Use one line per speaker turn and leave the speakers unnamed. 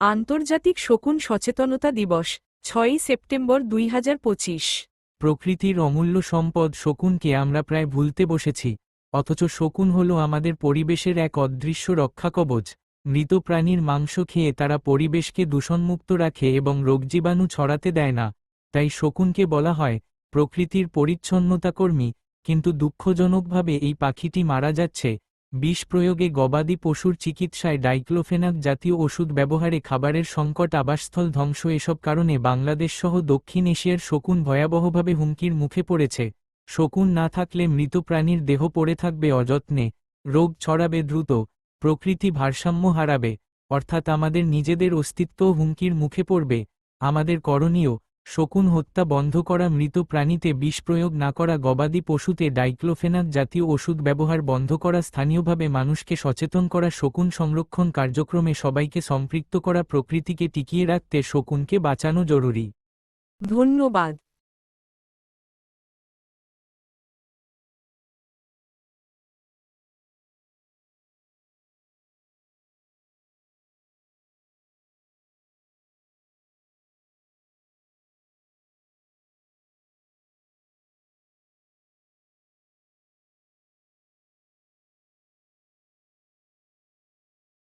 আন্তর্জাতিক শকুন সচেতনতা দিবস, ছয়ই সেপ্টেম্বর দুই হাজার পঁচিশ।
প্রকৃতির অমূল্য সম্পদ শকুনকে আমরা প্রায় ভুলতে বসেছি, অথচ শকুন হল আমাদের পরিবেশের এক অদৃশ্য রক্ষাকবচ মৃত প্রাণীর মাংস খেয়ে তারা পরিবেশকে দূষণমুক্ত রাখে এবং রোগজীবাণু ছড়াতে দেয় না, তাই শকুনকে বলা হয় প্রকৃতির পরিচ্ছন্নতা কর্মী কিন্তু দুঃখজনকভাবে এই পাখিটি মারা যাচ্ছে বিষ প্রয়োগে গবাদি পশুর চিকিৎসায় ডাইক্লোফেনাক জাতীয় ওষুধ ব্যবহারে খাবারের সংকট আবাসস্থল ধ্বংস এসব কারণে বাংলাদেশ সহ দক্ষিণ এশিয়ার শকুন ভয়াবহভাবে হুমকির মুখে পড়েছে। শকুন না থাকলে মৃত প্রাণীর দেহ পড়ে থাকবে অযত্নে। রোগ ছড়াবে দ্রুত, প্রকৃতি ভারসাম্য হারাবে, অর্থাৎ আমাদের নিজেদের অস্তিত্বও হুমকির মুখে পড়বে। আমাদের করণীয় শকুন হত্যা বন্ধ করা মৃত প্রাণীতে বিষ প্রয়োগ না করা গবাদি পশুতে ডাইক্লোফেনাক জাতীয় ওষুধ ব্যবহার বন্ধ করা স্থানীয়ভাবে মানুষকে সচেতন করা শকুন সংরক্ষণ কার্যক্রমে সবাইকে সম্পৃক্ত করা প্রকৃতিকে টিকিয়ে রাখতে শকুনকে বাঁচানো জরুরি।
ধন্যবাদ।